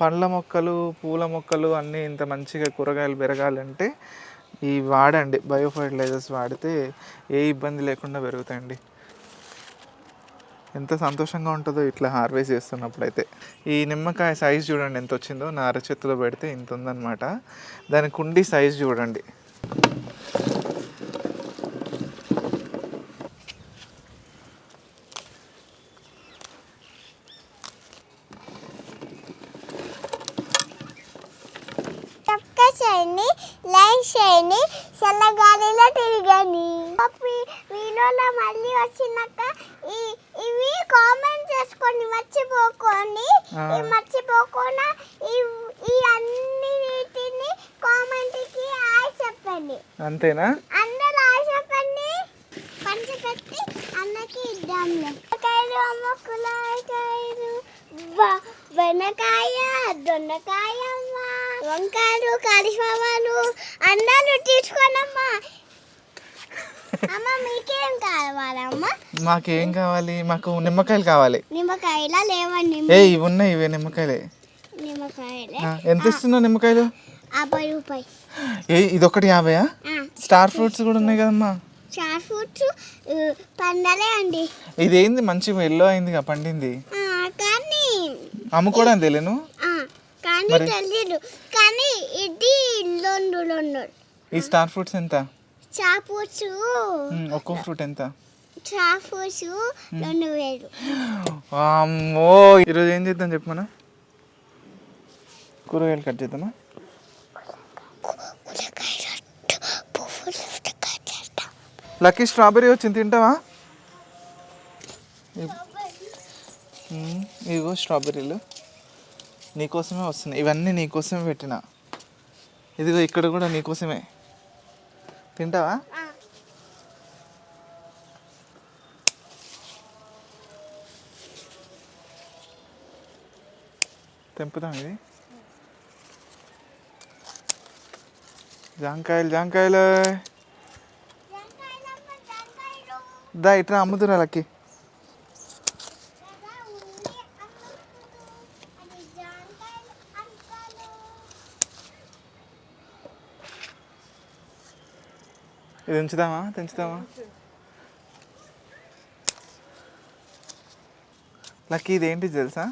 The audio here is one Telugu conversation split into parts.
పండ్ల మొక్కలు పూల మొక్కలు అన్నీ ఇంత మంచిగా కూరగాయలు పెరగాలంటే ఈ వాడండి. బయో ఫర్టిలైజర్స్ వాడితే ఏ ఇబ్బంది లేకుండా పెరుగుతాయండి. ఎంత సంతోషంగా ఉంటుందో ఇట్లా హార్వెస్ట్ చేస్తున్నప్పుడు అయితే ఈ నిమ్మకాయ సైజ్ చూడండి ఎంత వచ్చిందో. నా అరచేతిలో పెడితే ఇంత ఉందన్నమాట. దాని కుండి సైజ్ చూడండి సబ్స్క్రైబ్ చేయండి లైక్ చేయండి చల్లగాలిలో తిరగండి వీడియోలో మళ్ళీ వచ్చినాక ఈ ఇవి కామెంట్ చేసుకోండి మర్చిపోకండి. ఆ. ఈ మర్చిపోకుండా ఈ ఈ అన్ని వీటిని కామెంట్కి హాయ్ చెప్పండి. అంతేనా? అందరూ హాయ్ చెప్పండి. పంచపెట్టి అన్నకి ఇద్దాంలే కాయలు అమ్మ కులాకాయలు బ- బెండకాయ దొండకాయ అమ్మ. వంకాయలు కాలిఫ్లవర్లు. అందరూ తీసుకోనమ్మా. మీకేం కావాలి మాకు నిమ్మకాయలు కావాలి. నిమ్మకాయలా లేవండి ఏ ఇవి ఉన్నాయి ఇవే నిమ్మకాయలే. ఎంత ఇస్తున్నావు నిమ్మకాయలు? యాభై రూపాయి ఏ ఇదొకటి యాభైయా? స్టార్ ఫ్రూట్స్ కూడా ఉన్నాయి కదమ్మా. చార్ ఫ్రూట్స్ పండలే అండి. ఇదేంది? మంచిగా ఎల్లో అయిందిగా పండింది. కానీ అమ్ముకోవడం తెలియను కానీ? తెలియదు కానీ ఇది ఈ స్టార్ ఫ్రూట్స్ ఎంత? చాపూసు ఒక్కో ఫ్రూట్ ఎంత? చాపూసు రెండు వేలు. అమ్మో ఈరోజు ఏం చేద్దాం చెప్పు మనం? కూరగాయలు కట్ చేద్దామా? లక్కీ స్ట్రాబెర్రీ వచ్చింది తింటావా? ఇదిగో స్ట్రాబెర్రీలు. నీకోసమే వస్తున్నాయి. ఇవన్నీ నీకోసమే పెట్టిన. ఇదిగో ఇక్కడ కూడా నీకోసమే. తింటావా? తెంపుదాం ఇది. జాంకాయలు జాంకాయలు. దా ఇట్లా అమ్ముతురా లక్కి. ఇది ఉంచుదామా? తెంచుదామా లక్కీ ఇదేంటి తెలుసా?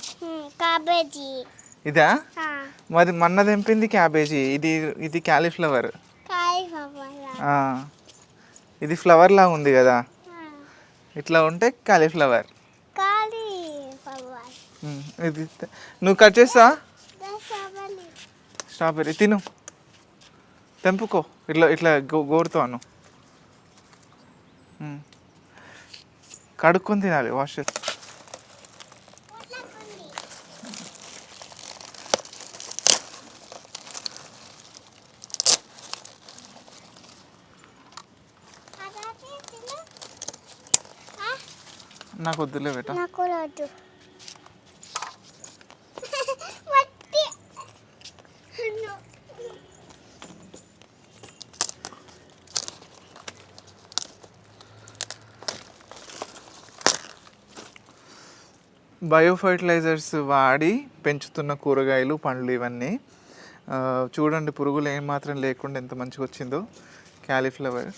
కాబేజీ ఇదా? మరి మొన్న తెంపింది క్యాబేజీ. ఇది ఇది క్యాలీఫ్లవర్. ఇది ఫ్లవర్ లాగా ఉంది కదా? ఇట్లా ఉంటే ఉమ్, ఇది నువ్వు కట్ చేస్తా స్ట్రాబెర్రీ. తిను. తెంపుకో. ఇట్లా ఇట్లా గోరుతో అను. కడుక్కొని తినాలి వాష్ చేసి. నాకు వద్దులే బేట. నాకు బయో ఫర్టిలైజర్స్ వాడి పెంచుతున్న కూరగాయలు పండ్లు ఇవన్నీ. చూడండి పురుగులు ఏమాత్రం లేకుండా ఎంత మంచిగా వచ్చిందో. క్యాలీఫ్లవర్.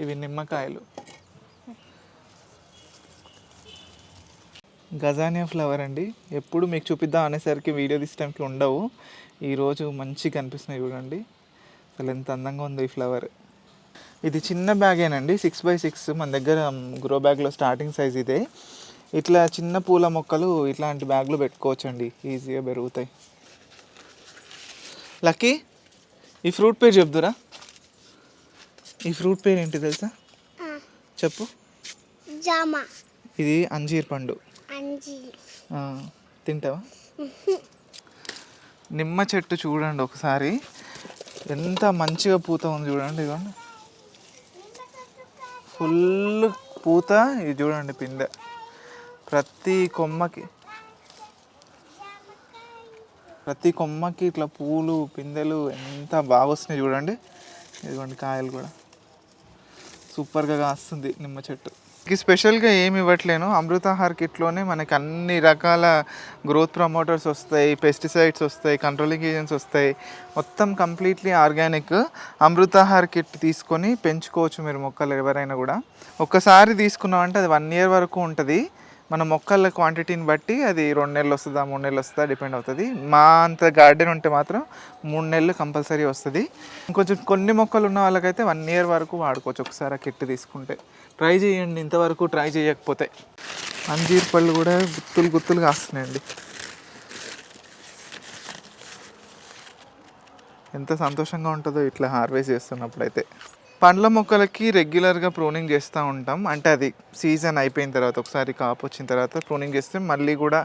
ఇవి నిమ్మకాయలు. గజానియా ఫ్లవర్ అండి. ఎప్పుడు మీకు చూపిద్దాం అనేసరికి వీడియో తీసే టైంకి ఉండవు. ఈరోజు మంచిగా కనిపిస్తున్నాయి చూడండి. అసలు ఎంత అందంగా ఉందో ఈ ఫ్లవర్ ఇది చిన్న బ్యాగేనండి సిక్స్ బై సిక్స్ మన దగ్గర గ్రో బ్యాగ్లో స్టార్టింగ్ సైజ్ ఇదే. ఇట్లా చిన్న పూల మొక్కలు ఇట్లాంటి బ్యాగ్లో పెట్టుకోవచ్చండి. ఈజీగా పెరుగుతాయి. లక్కీ ఈ ఫ్రూట్ పేరు చెప్దురా? ఈ ఫ్రూట్ పేరు ఏంటి తెలుసా? చెప్పు. జామ. ఇది అంజీర్ పండు. తింటావా? నిమ్మ చెట్టు చూడండి ఒకసారి. ఎంత మంచిగా పూత ఉంది చూడండి ఇదిగోండి. ఫుల్ పూత ఇది చూడండి పిందె. ప్రతి కొమ్మకి ప్రతి కొమ్మకి ఇట్లా పూలు పిందెలు ఎంత బాగా వస్తున్నాయి చూడండి. ఇదిగోండి కాయలు కూడా. సూపర్గా కాస్తుంది నిమ్మ చెట్టు. ఈ స్పెషల్గా ఏమి ఇవ్వట్లేను. అమృతహార్ కిట్లోనే మనకి అన్ని రకాల గ్రోత్ ప్రమోటర్స్ వస్తాయి పెస్టిసైడ్స్ వస్తాయి కంట్రోలింగ్ ఏజెంట్స్ వస్తాయి. మొత్తం కంప్లీట్లీ ఆర్గానిక్ అమృతహార్ కిట్ తీసుకొని పెంచుకోవచ్చు మీరు మొక్కలు ఎవరైనా కూడా. ఒక్కసారి తీసుకున్నామంటే అది వన్ ఇయర్ వరకు ఉంటుంది. మన మొక్కల క్వాంటిటీని బట్టి అది రెండు నెలలు వస్తుందా మూడు నెలలు వస్తుందా డిపెండ్ అవుతుంది. మా అంత గార్డెన్ ఉంటే మాత్రం మూడు నెలలు కంపల్సరీ వస్తుంది. ఇంకొంచెం కొన్ని మొక్కలు ఉన్న వాళ్ళకైతే వన్ ఇయర్ వరకు వాడుకోవచ్చు ఒకసారి ఆ కిట్ తీసుకుంటే. ట్రై చేయండి ఇంతవరకు ట్రై చేయకపోతే. అంజీర్ పళ్ళు కూడా గుత్తులు గుత్తులు కాస్తున్నాయండి ఎంత సంతోషంగా ఉంటుందో ఇట్లా హార్వెస్ట్ చేస్తున్నప్పుడు అయితే పండ్ల మొక్కలకి రెగ్యులర్గా ప్రూనింగ్ చేస్తూ ఉంటాం. అంటే అది సీజన్ అయిపోయిన తర్వాత ఒకసారి కాపు వచ్చిన తర్వాత ప్రూనింగ్ చేస్తే మళ్ళీ కూడా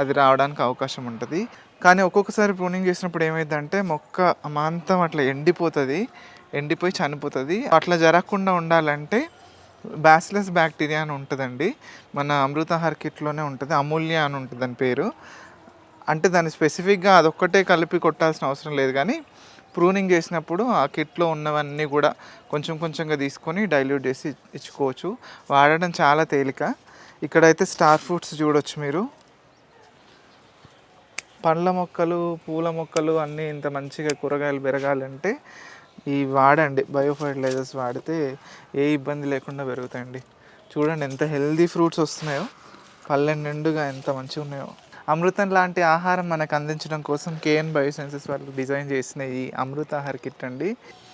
అది రావడానికి అవకాశం ఉంటుంది. కానీ ఒక్కొక్కసారి ప్రూనింగ్ చేసినప్పుడు ఏమైందంటే మొక్క అమాంతం అట్లా ఎండిపోతుంది ఎండిపోయి చనిపోతుంది. అట్లా జరగకుండా ఉండాలంటే బ్యాసిలస్ బ్యాక్టీరియా అని ఉంటుందండి. మన అమృతహార్ కిట్లోనే ఉంటుంది. అమూల్య అని ఉంటుంది దాని పేరు. అంటే దాన్ని స్పెసిఫిక్గా అదొక్కటే కలిపి కొట్టాల్సిన అవసరం లేదు కానీ ప్రూనింగ్ చేసినప్పుడు ఆ కిట్లో ఉన్నవన్నీ కూడా కొంచెం కొంచెంగా తీసుకొని డైల్యూట్ చేసి ఇచ్చుకోవచ్చు. వాడడం చాలా తేలిక. ఇక్కడైతే స్టార్ ఫ్రూట్స్ చూడొచ్చు మీరు. పండ్ల మొక్కలు పూల మొక్కలు అన్నీ ఇంత మంచిగా కూరగాయలు పెరగాలంటే ఈ వాడండి. బయో ఫర్టిలైజర్స్ వాడితే ఏ ఇబ్బంది లేకుండా పెరుగుతాయండి. చూడండి ఎంత హెల్దీ ఫ్రూట్స్ వస్తున్నాయో. పల్లె నిండుగా ఎంత మంచిగా ఉన్నాయో. అమృతం లాంటి ఆహారం మనకు అందించడం కోసం కేఎన్ బయోసెన్సెస్ వాళ్ళు డిజైన్ చేసిన ఈ అమృతాహార్ కిట్ అండి.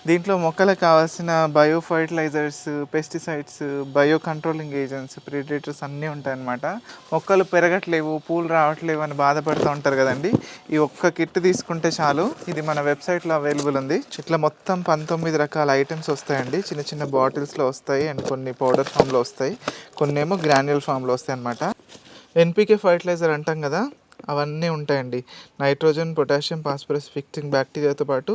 దీంట్లో మొక్కలకు కావాల్సిన bio fertilisers pesticides bio controlling agents predators అన్నీ ఉంటాయన్నమాట. మొక్కలు పెరగట్లేవు పూలు రావట్లేవు అని బాధపడుతూ ఉంటారు కదండి. ఈ ఒక్క కిట్ తీసుకుంటే చాలు. ఇది మన వెబ్సైట్లో అవైలబుల్ ఉంది. ఇట్లా మొత్తం పంతొమ్మిది రకాల ఐటమ్స్ వస్తాయండి. చిన్న చిన్న బాటిల్స్లో వస్తాయి అండ్ కొన్ని పౌడర్ ఫామ్లో వస్తాయి. కొన్ని ఏమో గ్రాన్యుల్ ఫామ్లో వస్తాయి అన్నమాట ఎన్పికే ఫర్టిలైజర్ అంటాం కదా అవన్నీ ఉంటాయండి. నైట్రోజన్ పొటాషియం ఫాస్ఫరస్ ఫిక్సింగ్ బ్యాక్టీరియాతో పాటు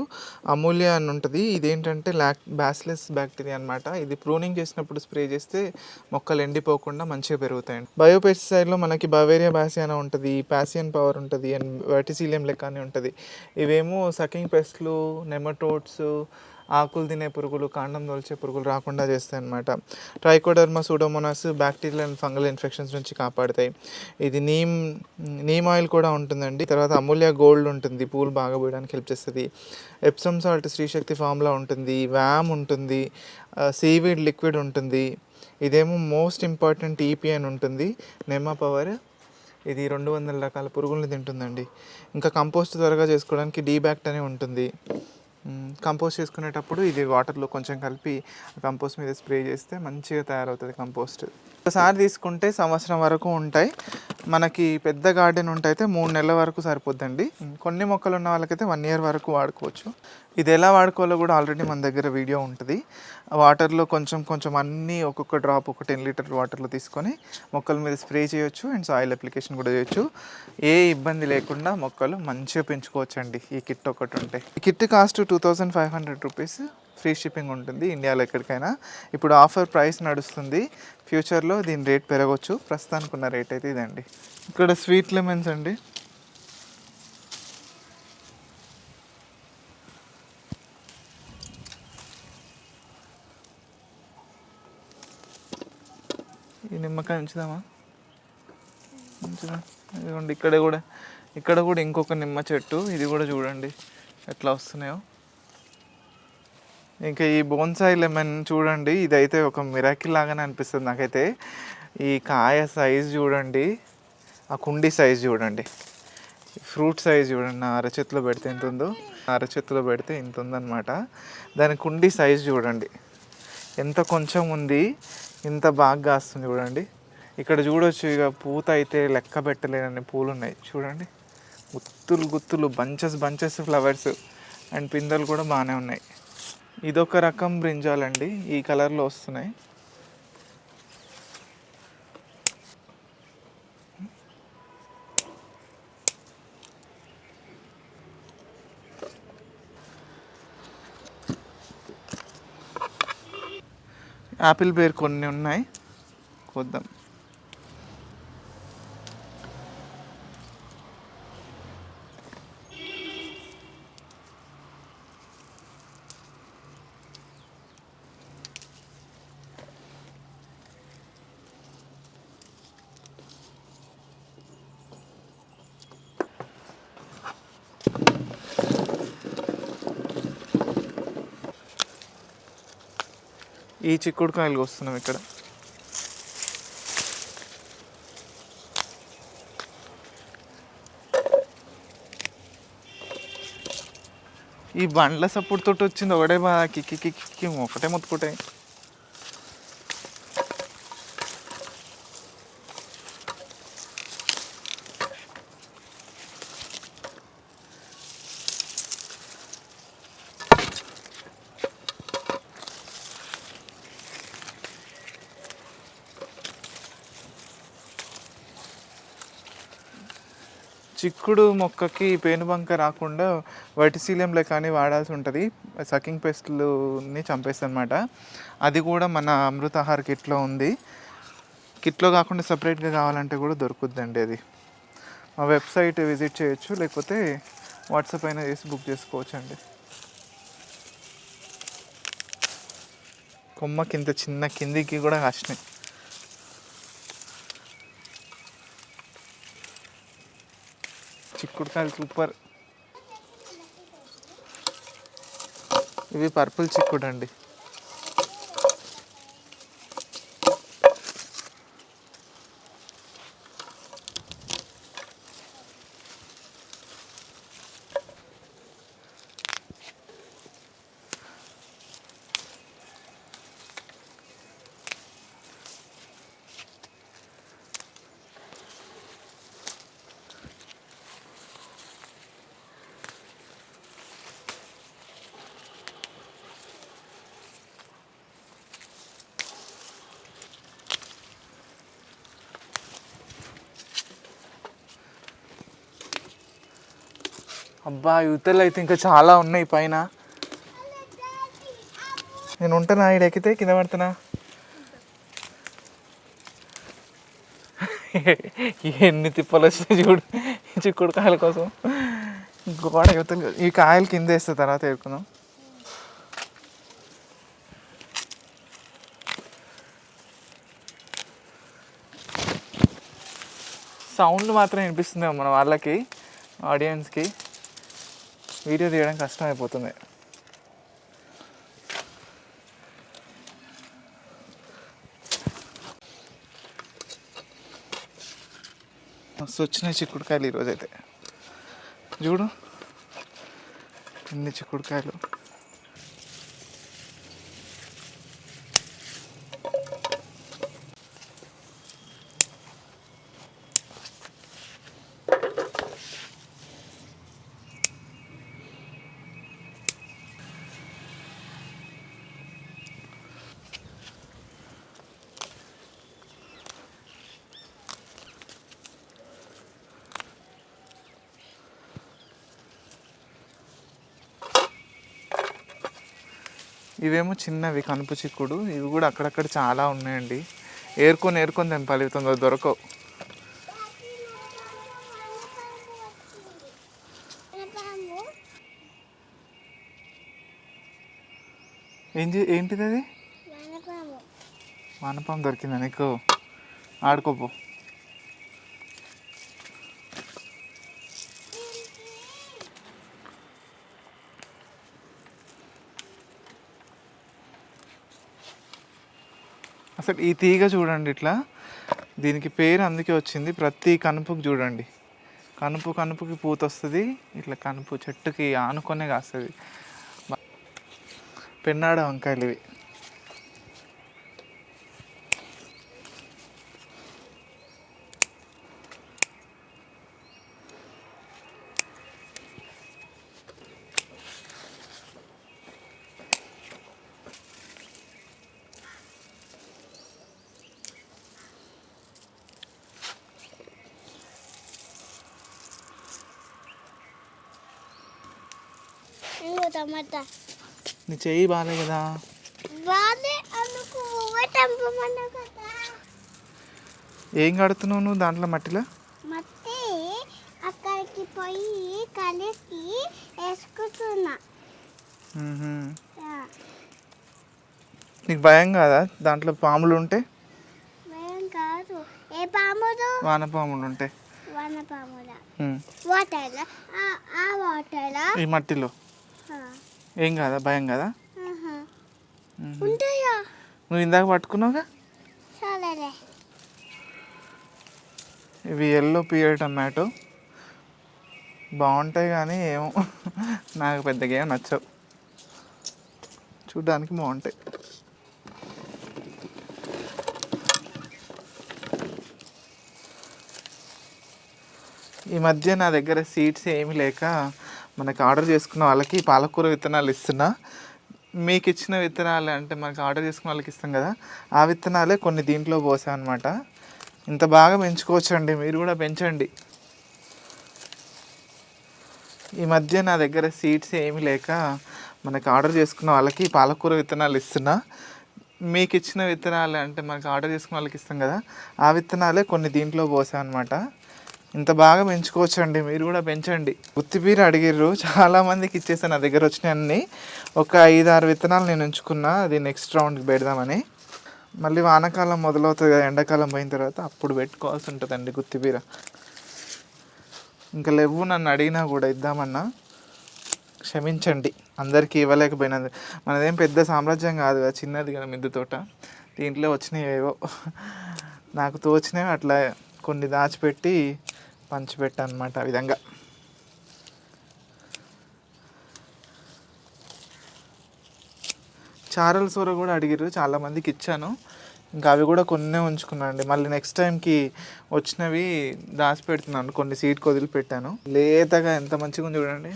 అమూల్య అని ఉంటుంది. ఇదేంటంటే లాక్ బ్యాస్లెస్ బ్యాక్టీరియా అనమాట ఇది ప్రూనింగ్ చేసినప్పుడు స్ప్రే చేస్తే మొక్కలు ఎండిపోకుండా మంచిగా పెరుగుతాయండి. బయోపెస్టిసైడ్లో మనకి బవేరియా బ్యాసియానా ఉంటుంది ప్యాసియన్ పవర్ ఉంటుంది అండ్ వెటిసీలియం లెక్క అని ఉంటుంది. ఇవేమో సకింగ్ పెస్ట్లు నెమటోడ్స్ ఆకులు తినే పురుగులు కాండం తొలిచే పురుగులు రాకుండా చేస్తాయి అన్నమాట. Trichoderma pseudomonas bacterial and fungal infections నుంచి కాపాడతాయి. ఇది నీమ్ నీమ్ ఆయిల్ కూడా ఉంటుందండి. తర్వాత అమూల్య గోల్డ్ ఉంటుంది. పూలు బాగా పోయడానికి హెల్ప్ చేస్తుంది. ఎప్సమ్ సాల్ట్ శ్రీశక్తి ఫామ్లా ఉంటుంది. వ్యామ్ ఉంటుంది. సీవీడ్ లిక్విడ్ ఉంటుంది. ఇదేమో మోస్ట్ ఇంపార్టెంట్ ఈపీ అని ఉంటుంది. నెమ్మా పవర్ ఇది రెండు వందల రకాల పురుగుల్ని తింటుందండి. ఇంకా కంపోస్ట్ త్వరగా చేసుకోవడానికి డీబ్యాక్ట్ అని ఉంటుంది. కంపోస్ట్ చేసుకునేటప్పుడు ఇది వాటర్లో కొంచెం కలిపి కంపోస్ట్ మీద స్ప్రే చేస్తే మంచిగా తయారవుతుంది కంపోస్ట్. ఒకసారి తీసుకుంటే సంవత్సరం వరకు ఉంటాయి. మనకి పెద్ద గార్డెన్ ఉంటే అయితే మూడు నెలల వరకు సరిపోద్దండి. కొన్ని మొక్కలు ఉన్న వాళ్ళకైతే వన్ ఇయర్ వరకు వాడుకోవచ్చు. ఇది ఎలా వాడుకోవాలో కూడా ఆల్రెడీ మన దగ్గర వీడియో ఉంటుంది. వాటర్లో కొంచెం కొంచెం అన్నీ ఒక్కొక్క డ్రాప్ ఒక టెన్ లీటర్ వాటర్లో తీసుకొని మొక్కల మీద స్ప్రే చేయొచ్చు అండ్ సాయిల్ అప్లికేషన్ కూడా చేయొచ్చు. ఏ ఇబ్బంది లేకుండా మొక్కలు మంచిగా పెంచుకోవచ్చండి. ఈ కిట్ ఒకటి ఉంటే. ఈ kit cost two thousand five hundred rupees. Free shipping ఉంటుంది ఇండియాలో ఎక్కడికైనా. ఇప్పుడు ఆఫర్ ప్రైస్ నడుస్తుంది. ఫ్యూచర్లో దీని రేట్ పెరగవచ్చు ప్రస్తుతానికి ఉన్న రేట్ అయితే ఇదండి. ఇక్కడ స్వీట్ లెమన్స్ అండి. ఈ నిమ్మకాయ ఉంచుదామా? ఉంచుదా? ఇదిగోండి ఇక్కడ కూడా ఇక్కడ కూడా ఇంకొక నిమ్మ చెట్టు. ఇది కూడా చూడండి ఎట్లా వస్తున్నాయో. ఇంకా ఈ బోన్సాయి లెమన్ చూడండి ఇదైతే ఒక మిరాకిల్ లాగానే అనిపిస్తుంది నాకైతే. ఈ కాయ సైజ్ చూడండి ఆ కుండి సైజ్ చూడండి. ఫ్రూట్ సైజ్ చూడండి నా అరచేతిలో పెడితే ఎంత ఉందో? అరచేతిలో పెడితే ఇంత ఉందన్నమాట. దాని కుండి సైజ్ చూడండి. ఎంత కొంచెం ఉంది ఇంత బాగా కాస్తుంది చూడండి. ఇక్కడ చూడొచ్చు ఇక పూత అయితే లెక్క పెట్టలేనన్ని పూలు ఉన్నాయి చూడండి. గుత్తులు గుత్తులు బంచెస్ బంచెస్ ఫ్లవర్స్ అండ్ పిందెలు కూడా బాగానే ఉన్నాయి. ఇదొక రకం బ్రింజాలండి. ఈ కలర్లో వస్తున్నాయి. యాపిల్ బేర్ కొన్ని ఉన్నాయి. కొద్దాం. ఈ చిక్కుడుకాయలు వస్తున్నాం ఇక్కడ ఈ బండ్ల సపోర్ట్ తోటి వచ్చింది ఒకటే బాగా కిక్కి కిక్కి కిక్కి ఒకటే మొత్తుకుంటాయి చిక్కుడు మొక్కకి పేనుబంక రాకుండా వటిశీలంలో కానీ వాడాల్సి ఉంటుంది. సకింగ్ పెస్ట్లని చంపేస్తుంది అనమాట అది కూడా మన అమృతాహార కిట్లో ఉంది. కిట్లో కాకుండా సపరేట్గా కావాలంటే కూడా దొరుకుద్దండి అది. మా వెబ్సైట్ విజిట్ చేయొచ్చు లేకపోతే వాట్సాప్ అయినా చేసి బుక్ చేసుకోవచ్చు అండి కొమ్మకి ఇంత చిన్న కిందికి కూడా కాసినాయి. చిక్కుడుకాయలు సూపర్. ఇవి పర్పుల్ చిక్కుడు అండి అబ్బా యువతలు అయితే ఇంకా చాలా ఉన్నాయి పైన. నేను ఉంటానా? ఇక్కడ ఎక్కితే? కింద పడుతున్నా? ఎన్ని తిప్పలు వస్తాయి చూడు. చిక్కుడు కాయల కోసం. గోడ యువతలు ఈ కాయలు కింద వేస్తే తర్వాత ఎక్కుదాం సౌండ్ మాత్రం వినిపిస్తుంది మన వాళ్ళకి ఆడియన్స్కి. వీడియో తీయడం కష్టం అయిపోతుంది మస్తు వచ్చినాయి చిక్కుడుకాయలు ఈరోజైతే. చూడు ఎన్ని చిక్కుడుకాయలు. ఇవేమో చిన్నవి కనుపు చిక్కుడు. ఇవి కూడా అక్కడక్కడ చాలా ఉన్నాయండి. ఏరుకొని ఏరుకొని తెంపాలి తొందర దొరకవు. ఏం చే ఏంటిది అది వానపాము దొరికిందా నీకు? ఆడుకోపో. అసలు ఈ తీగ చూడండి ఇట్లా. దీనికి పేరు అందుకే వచ్చింది. ప్రతి కనుపుకి చూడండి. కనుపు కనుపుకి పూత వస్తుంది ఇట్లా కనుపు చెట్టుకి ఆనుకొనే కాస్తుంది. పెన్నాడ వంకాయలు ఇవి. నీ చెయ్యి బాగాలే కదా? బాలే అందుకు కదా. ఏం కడుతున్నావు నువ్వు దాంట్లో మట్టిలో? మట్టి అక్కడికి పోయి కలిసి వేసుకుంటున్నా. నీకు భయం కాదా దాంట్లో పాములు ఉంటే? భయం కాదు. ఏ పాములు? వన పాములా మ్మ్. వాటర్ ఆ వాటర్ ఈ మట్టిలో. ఏం కాదా? భయం కదా? నువ్వు ఇందాక పట్టుకున్నావుగా? ఇవి ఎల్లో పియర్ టమాటో. బాగుంటాయి కానీ ఏమో నాకు పెద్దగా ఏం నచ్చవు. చూడ్డానికి బాగుంటాయి. ఈ మధ్య నా దగ్గర సీడ్స్ ఏమీ లేక మనకి ఆర్డర్ చేసుకున్న వాళ్ళకి పాలకూర విత్తనాలు ఇస్తున్నా. మీకు ఇచ్చిన విత్తనాలు అంటే మనకి ఆర్డర్ చేసుకున్న వాళ్ళకి ఇస్తాం కదా. ఆ విత్తనాలే కొన్ని దీంట్లో పోసా అనమాట ఇంత బాగా పెంచుకోవచ్చండి. మీరు కూడా పెంచండి. ఈ మధ్య నా దగ్గర సీడ్స్ ఏమీ లేక మనకి ఆర్డర్ చేసుకున్న వాళ్ళకి పాలకూర విత్తనాలు ఇస్తున్నా. మీకు ఇచ్చిన విత్తనాలు అంటే మనకి ఆర్డర్ చేసుకున్న వాళ్ళకి ఇస్తాం కదా. ఆ విత్తనాలే కొన్ని దీంట్లో పోసా అనమాట ఇంత బాగా పెంచుకోవచ్చండి మీరు కూడా పెంచండి. గుత్తిపీర అడిగిర్రు చాలా మందికి ఇచ్చేసాను నా దగ్గర వచ్చినాయి అన్ని. ఒక ఐదు ఆరు విత్తనాలు నేను ఉంచుకున్నా అది నెక్స్ట్ రౌండ్కి పెడదామని. మళ్ళీ వానాకాలం మొదలవుతుంది కదా ఎండాకాలం పోయిన తర్వాత అప్పుడు పెట్టుకోవాల్సి ఉంటుందండి గుత్తిపీర ఇంకా లేవు నన్ను అడిగినా కూడా ఇద్దామన్నా. క్షమించండి అందరికీ ఇవ్వలేకపోయినది. మనదేం పెద్ద సామ్రాజ్యం కాదు కదా చిన్నది కదా మిద్దె తోట. దీంట్లో వచ్చినవి ఏవో. నాకు తోచినవి అట్లా కొన్ని దాచిపెట్టి పంచిపెట్ట అనమాట ఆ విధంగా. చారల సూర కూడా అడిగారు చాలామందికి ఇచ్చాను. ఇంకా అవి కూడా కొన్నే ఉంచుకున్నాను అండి. మళ్ళీ నెక్స్ట్ టైంకి వచ్చినవి దాచి పెడుతున్నాను. కొన్ని సీట్ కొదిలి పెట్టాను లేతగా ఎంత మంచిగా ఉంది చూడండి.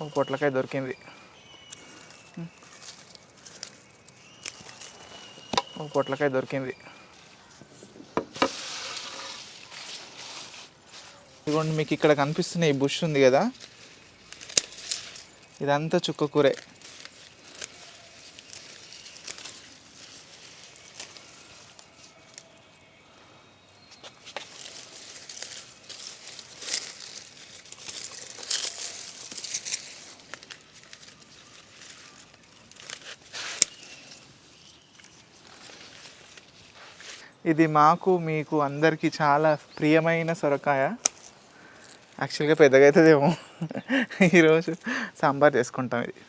ఓ పొట్లకాయ దొరికింది. పొట్లకాయ దొరికింది. ఇదిగోండి మీకు ఇక్కడ కనిపిస్తున్న ఈ బుష్ ఉంది కదా? ఇదంతా చుక్కకూరే ఇది మాకు మీకు అందరికీ చాలా ప్రియమైన సొరకాయ. యాక్చువల్గా పెద్దగా అవుతుందేమో ఈరోజు సాంబార్ చేసుకుంటాం ఇది.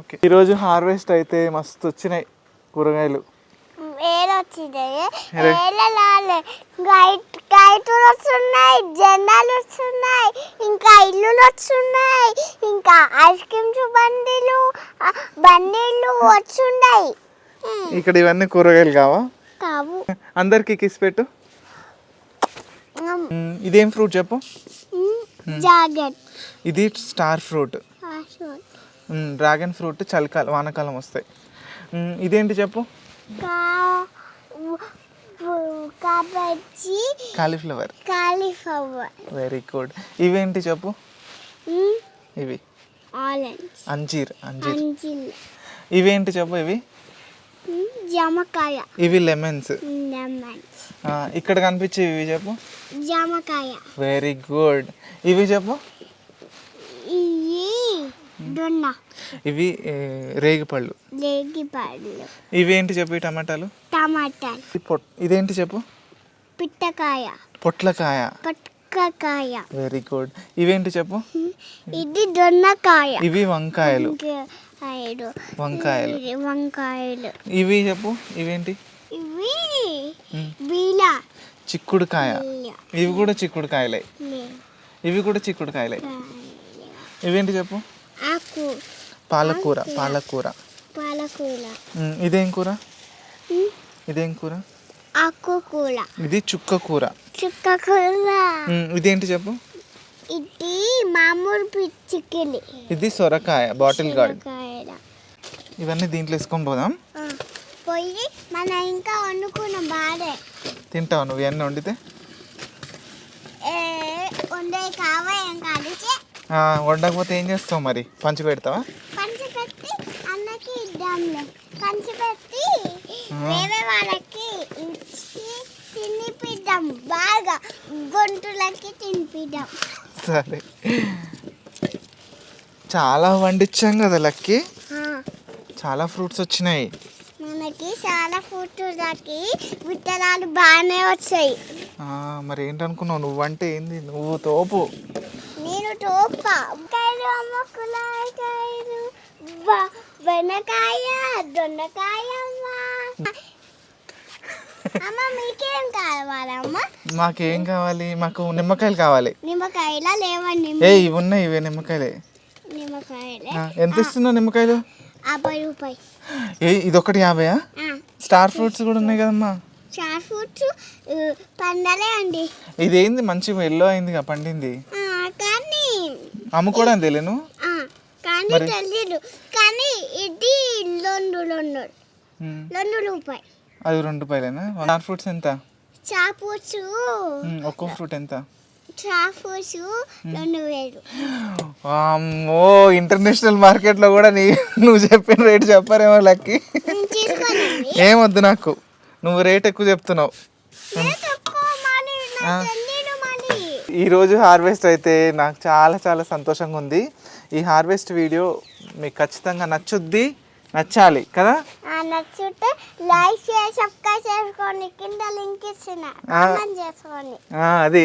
ఓకే ఈరోజు హార్వెస్ట్ అయితే మస్తు వచ్చినాయి కూరగాయలు. గైటులు వస్తున్నాయి జెండాలు వస్తున్నాయి ఇంకా ఇల్లులు వస్తున్నాయి ఇంకా ఐస్ క్రీమ్స్ బండిలు బండిలు వచ్చున్నాయి. ఇక్కడ ఇవన్నీ కూరగాయలు కావా? కావు. అందరికీ కిస్ పెట్టు. ఇదేం ఫ్రూట్ చెప్పు? జాకెట్ ఇది స్టార్ ఫ్రూట్. డ్రాగన్ ఫ్రూట్ చలికాలం వానాకాలం వస్తాయి. ఇదేంటి చెప్పు? కాబట్టి కాలీఫ్లవర్. కాలీఫ్లవర్. Very good. ఇవేంటి చెప్పు? ఇవి. ఆరెంజ్. అంజీర్. అంజీర్. ఇవేంటి చెప్పు ఇవి? జామకాయ. ఇవి లెమన్స్. లెమన్ ఇక్కడ కనిపించేవి ఇవి చెప్పు. జామకాయ. వెరీ గుడ్ ఇవి చెప్పు. ఇవి ఇవి ఏ, రేగిపళ్ళు. లేగిపళ్ళు ఇవేంటి చెప్పు టమాటాలు? టమాటాలు. ఇదేంటి చెప్పు? పిట్టకాయ. పొట్లకాయ. పట్టకాయ వెరీ గుడ్ ఇవేంటి చెప్పు? ఇది దొన్నకాయ. ఇవి వంకాయలు. వంకాయలు. ఇది వంకాయలు. ఇవి చెప్పు ఇవేంటి? ఇవి. బీలా. చిక్కుడుకాయ. ఇవి కూడా చిక్కుడుకాయలే. ఇవి కూడా చిక్కుడుకాయలే. కాయ. ఇవేంటి చెప్పు? ఆకు. పాలకూర పాలకూర. పాలకూర. ఇదేం కూర? ఇదేం కూర? ఆకుకూర. ఇది చుక్క కూర చుక్కకూర. ఉమ్, ఇదేంటి చెప్పు? ఇది మామూలు పిచ్చికిలి ఇది సొరకాయ బాటిల్ గార్డ్. ఇవన్నీ దీంట్లో వేసుకొని పోదాం. పోయి మన ఇంకా వండుకున్న బాడే తింటావు నువ్వు? ఇవన్నీ వండితే? వండకపోతే ఏం చేస్తావు మరి? పంచి పెడతావా? పంచి పెట్టి అన్నకి ఇద్దాంలే. పంచి పెట్టి వేరే వాళ్ళకి ఇచ్చి తినిపిద్దాం. బాగా గొంతులకి తినిపిద్దాం. సరే. చాలా వండించాం కదా లక్కి. చాలా ఫ్రూట్స్ వచ్చినాయి. మనకి చాలా ఫుడ్లకి విత్తనాలు బాగానే వచ్చాయి. ఆ, మరి ఏంటనుకున్నావు? నువ్వంటే ఏంది? నువ్వు తోపు. నేను తోప. కాయలు అమ్మ కులాకాయలు బ- బెండకాయ దొండకాయ అమ్మ అమ్మ మీకేం కావాలమ్మ మాకేం కావాలి? మాకు నిమ్మకాయలు కావాలి. నిమ్మకాయలా లేవండి ఏ ఇవి ఉన్నాయి ఇవే నిమ్మకాయలే. నిమ్మకాయలే. ఎంత ఇస్తున్నావు నిమ్మకాయలు? ఇదొకటి యాభైయా స్టార్ ఫ్రూట్స్ కూడా ఉన్నాయి కదమ్మా. చార్ ఫ్రూట్స్ పండలే అండి. ఇదేంది? మంచి ఎల్లో అయిందిగా పండింది. కానీ అమ్ముకోవడం తెలియను కానీ తెలియదు. కానీ ఇది లొండు లొండు లొండు రూపాయి అది రెండు రూపాయలేనా? స్టార్ ఫ్రూట్స్ ఎంత? చాపూసు ఉమ్, ఒక్కో ఫ్రూట్ ఎంత? చాపూసు రెండు వేలు. అమ్మో ఇంటర్నేషనల్ మార్కెట్లో కూడా నీ నువ్వు చెప్పిన రేట్ చెప్పారేమో లక్కి. ఏమొద్దు నాకు. నువ్వు రేట్ ఎక్కువ చెప్తున్నావు. ఈరోజు హార్వెస్ట్ అయితే నాకు చాలా చాలా సంతోషంగా ఉంది. ఈ హార్వెస్ట్ వీడియో మీకు ఖచ్చితంగా నచ్చుద్ది నచ్చాలి కదా? ఆ నచ్చితే లైక్ చేసి సబ్స్క్రైబ్ చేసుకోండి. కింద లింక్ ఇచ్చిన. అది.